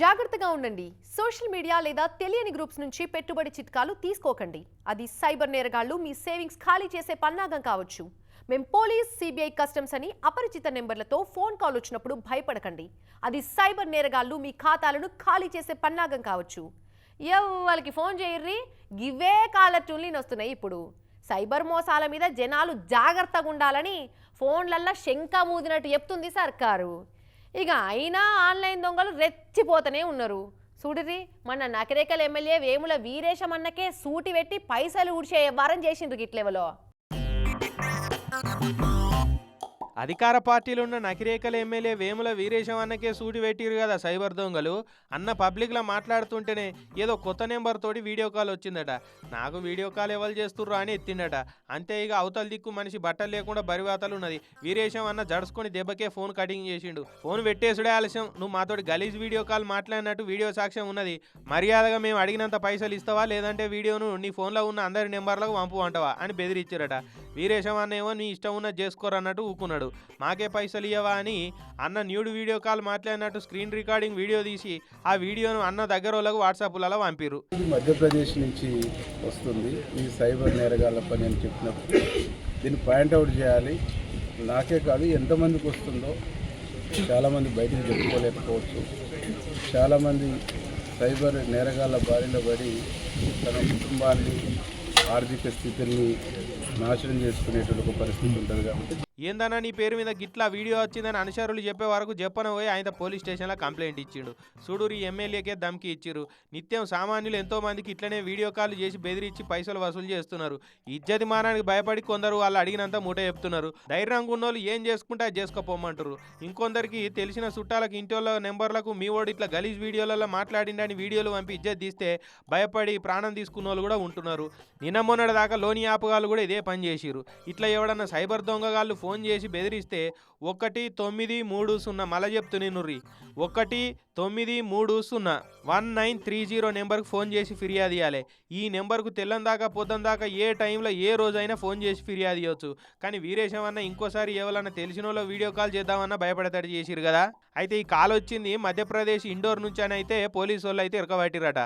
జాగ్రత్తగా ఉండండి. Social media లేదా తెలియని గ్రూప్స్ నుంచి పెట్టుబడి చిట్కాలు తీసుకోకండి. అది సైబర్ నేరగాళ్ళు మీ సేవింగ్స్ ఖాళీ చేసే పన్నాగం కావచ్చు. మేం పోలీస్ సిబిఐ కస్టమ్స్ అని అపరిచిత నెంబర్లతో ఫోన్ కాల్ వచ్చినప్పుడు భయపడకండి. అది సైబర్ నేరగాళ్ళు మీ ఖాతాలను ఖాళీ చేసే పన్నాగం కావచ్చు. ఎవరికి ఫోన్ చేయర్రి. గివే కాలర్ ట్యూన్లీని వస్తున్నాయి ఇప్పుడు. సైబర్ మోసాల మీద జనాలు జాగ్రత్తగా ఉండాలని ఫోన్లల్లో శంక మూదినట్టు చెప్తుంది సర్కారు. ఇక అయినా ఆన్లైన్ దొంగలు రెచ్చిపోతూనే ఉన్నారు. చూడిరి మన నకరేకల్ ఎమ్మెల్యే వేముల వీరేశమన్నకే సూటి పెట్టి పైసలు ఊడ్చే వ్యవహారం చేసిండ్రు గిట్లెవలో. అధికార పార్టీలో ఉన్న నకిరేకల ఎమ్మెల్యే వేముల వీరేశం అన్నకే సూటి పెట్టిరు కదా సైబర్ దొంగలు. అన్న పబ్లిక్లో మాట్లాడుతుంటేనే ఏదో కొత్త నెంబర్ తోటి వీడియో కాల్ వచ్చిందట. నాకు వీడియో కాల్ ఎవరు చేస్తుర్రు అని ఎత్తిండట. అంతే ఇక అవతల దిక్కు మనిషి బట్టలు లేకుండా బరివాతలు ఉన్నది. వీరేశం అన్న జడుచుకొని దెబ్బకే ఫోన్ కటింగ్ చేసిండు. ఫోన్ పెట్టేసుడే ఆలస్యం. నువ్వు మాతోటి గలీజ్ వీడియో కాల్ మాట్లాడినట్టు వీడియో సాక్ష్యం ఉన్నది. మర్యాదగా మేము అడిగినంత పైసలు ఇస్తావా? లేదంటే వీడియోను నీ ఫోన్లో ఉన్న అందరి నెంబర్లకు పంపు అంటావా? అని బెదిరిచ్చారట. వీరేశం ఏమో నీ ఇష్టం ఉన్న చేసుకోరన్నట్టు ఊకున్నాడు. మాకే పైసలు ఇవ్వవా అని అన్న న్యూడ్ వీడియో కాల్ మాట్లాడినట్టు స్క్రీన్ రికార్డింగ్ వీడియో తీసి ఆ వీడియోను అన్న దగ్గర వాళ్ళకు వాట్సాప్లలో పంపిరు ఇది మధ్యప్రదేశ్ నుంచి వస్తుంది. ఈ సైబర్ నేరగాళ్ళ పని అని చెప్పినప్పుడు దీన్ని పాయింట్అవుట్ చేయాలి. నాకే కాదు ఎంతమందికి వస్తుందో చాలామంది బయటకు చెప్పుకోలేకపోవచ్చు. చాలామంది సైబర్ నేరగాళ్ళ బారిన పడి తన కుటుంబాన్ని ఆర్థిక స్థితిని నాశనం చేసుకునేటువంటి పరిస్థితి ఉంటుంది కాబట్టి ఏందన్నా నీ పేరు మీద గిట్లా వీడియో వచ్చిందని అనుచరులు చెప్పే వరకు చెప్పన పోయి ఆయన పోలీస్ స్టేషన్లో కంప్లైంట్ ఇచ్చిండు. సూడూరు ఎమ్మెల్యేకే దమ్కి ఇచ్చిరు నిత్యం సామాన్యులు ఎంతో మందికి ఇట్లనే వీడియో కాల్ చేసి బెదిరించి పైసలు వసూలు చేస్తున్నారు. ఇజ్జతి మానానికి భయపడి కొందరు వాళ్ళు అడిగినంత మూట చెప్తున్నారు. ధైర్యంగా ఉన్నోళ్ళు ఏం చేసుకుంటే అది చేసుకోపోమంటారు ఇంకొందరికి తెలిసిన చుట్టాలకు ఇంటోళ్ళ నెంబర్లకు మీ ఓడి ఇట్లా గలీజ్ వీడియోలలో మాట్లాడిండని వీడియోలు పంపి ఇజ్జత్ తీస్తే భయపడి ప్రాణం తీసుకున్న వాళ్ళు కూడా ఉంటున్నారు. నిన్న మొన్నటి దాకా లోని ఆపగాళ్ళు కూడా ఇదే పని చేసిరు ఇట్లా ఎవడన్నా సైబర్ దొంగగాళ్ళు ఫోన్ చేసి బెదిరిస్తే ఒకటి తొమ్మిది మూడు సున్నా మళ్ళీ చెప్తున్నా నుర్రి ఒకటి తొమ్మిది మూడు సున్నా వన్ నైన్ త్రీ జీరో నెంబర్కి ఫోన్ చేసి ఫిర్యాదు ఇవ్వాలి ఈ నెంబర్కు తెల్లం దాకా పొద్దున దాకా ఏ టైంలో ఏ రోజైనా ఫోన్ చేసి ఫిర్యాదు ఇవ్వచ్చు కానీ వీరేశం ఇంకోసారి ఎవరన్నా తెలిసిన వాళ్ళు వీడియో కాల్ చేద్దామన్నా భయపడతాడు చేసిరు కదా. అయితే ఈ కాల్ వచ్చింది మధ్యప్రదేశ్ ఇండోర్ నుంచి అని అయితే పోలీసు వాళ్ళు అయితే ఇరకబట్టిరట